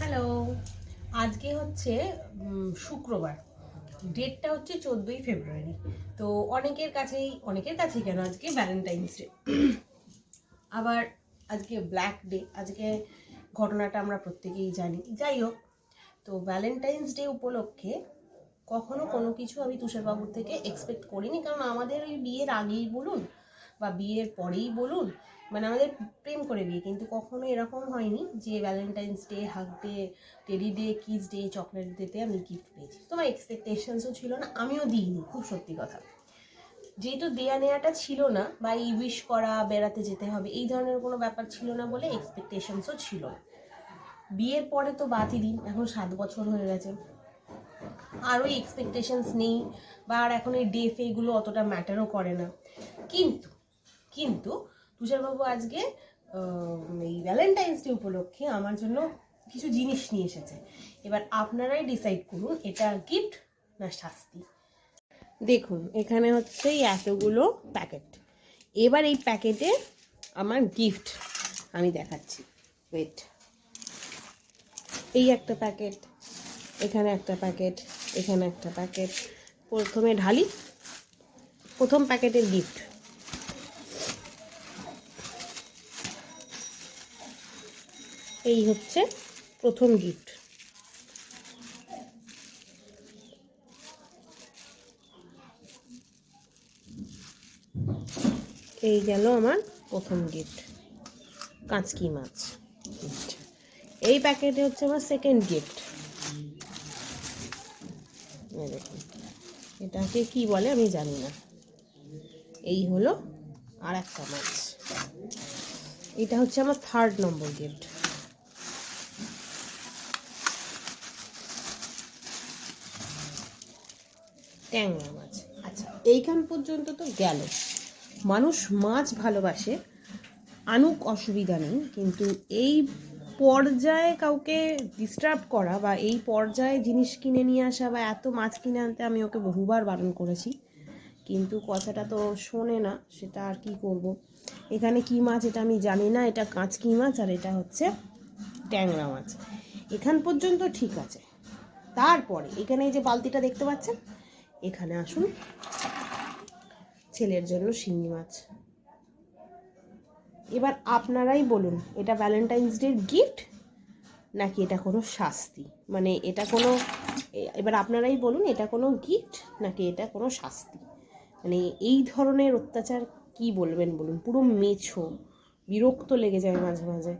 Hello. আজকে হচ্ছে শুক্রবার। ডেটটা হচ্ছে চোদ্দোই ফেব্রুয়ারি। তো অনেকের কাছেই অনেকের কাছেই কেন আজকে ভ্যালেন্টাইন্স ডে আবার আজকে ব্ল্যাক ডে আজকে ঘটনাটা আমরা প্রত্যেকেই জানি। যাই হোক, তো ভ্যালেন্টাইন্স ডে উপলক্ষে কখনো কোনো কিছু আমি তুষারবাবুর থেকে এক্সপেক্ট করিনি। কারণ আমাদের ওই বিয়ের আগেই বলুন বা বিয়ের পরেই বলুন মানে আমাদের প্রেম করে বিয়ে, কিন্তু কখনো এরকম হয়নি যে valentine's day hug day teddy day kiss day chocolate ডেতে আমি গিফট পেয়েছি। তোমার এক্সপেকটেশনসও ছিল না, আমিও দিইনি, খুব সত্যি কথা। যেহেতু দেয়া নেওয়াটা ছিল না, বা এই উইশ করা, বেড়াতে যেতে হবে, এই ধরনের কোনো ব্যাপার ছিল না বলে এক্সপেকটেশনসও ছিল না। বিয়ের পরে তো বাদই দিন, এখন সাত বছর হয়ে গেছে। আর ওই এক্সপেকটেশনস নেই, বা আর এখন এই ডে ফেগুলো অতটা ম্যাটারও করে না। কিন্তু কিন্তু তুষারবাবু আজকে এই ভ্যালেন্টাইন্স ডে উপলক্ষে আমার জন্য কিছু জিনিস নিয়ে এসেছে। এবার আপনারাই ডিসাইড করুন, এটা গিফট না শাস্তি। দেখুন, এখানে হচ্ছে এই এতগুলো প্যাকেট এবার এই প্যাকেটে আমার গিফট আমি দেখাচ্ছি। ওয়েট এই একটা প্যাকেট এখানে একটা প্যাকেট এখানে একটা প্যাকেট প্রথমে ঢালি। প্রথম প্যাকেটের গিফট এই হচ্ছে প্রথম গিফট। এই গেল আমার প্রথম গিফট। কাঁচকি মাছ। এই প্যাকেটে হচ্ছে আমার সেকেন্ড গিফট। এটাকে কি বলে আমি জানি না। এই হলো আর একটা মাছ। এটা হচ্ছে আমার থার্ড নম্বর গিফট। ট্যাংরা মাছ আচ্ছা এইখান পর্যন্ত তো গেল। মানুষ মাছ ভালোবাসে, আনুক অসুবিধা নেই, কিন্তু এই পর্যায়ে কাউকে ডিস্টার্ব করা বা এই পর্যায়ে জিনিস কিনে নিয়ে আসা বা এত মাছ কিনে আনতে আমি ওকে বহুবার বারণ করেছি, কিন্তু কথাটা তো শোনে না, সেটা আর কি করব। এখানে কি মাছ এটা আমি জানি না, এটা কাঁচকি মাছ আর এটা হচ্ছে ট্যাংরা মাছ। এখান পর্যন্ত ঠিক আছে। তারপরে, এখানে এই যে বালতিটা দেখতে পাচ্ছেন? এখানে আসুন। ছেলের জন্য শিঙি মাছ। এবার আপনারাই বলুন, এটা ভ্যালেন্টাইন্স ডের গিফট নাকি এটা কোনো শাস্তি? মানে এটা কোনো এবার আপনারাই বলুন, এটা কোনো গিফট নাকি এটা কোনো শাস্তি? মানে এই ধরনের অত্যাচার কি বলবেন বলুন? পুরো মেছো, বিরক্ত লেগে যায় মাঝে মাঝে।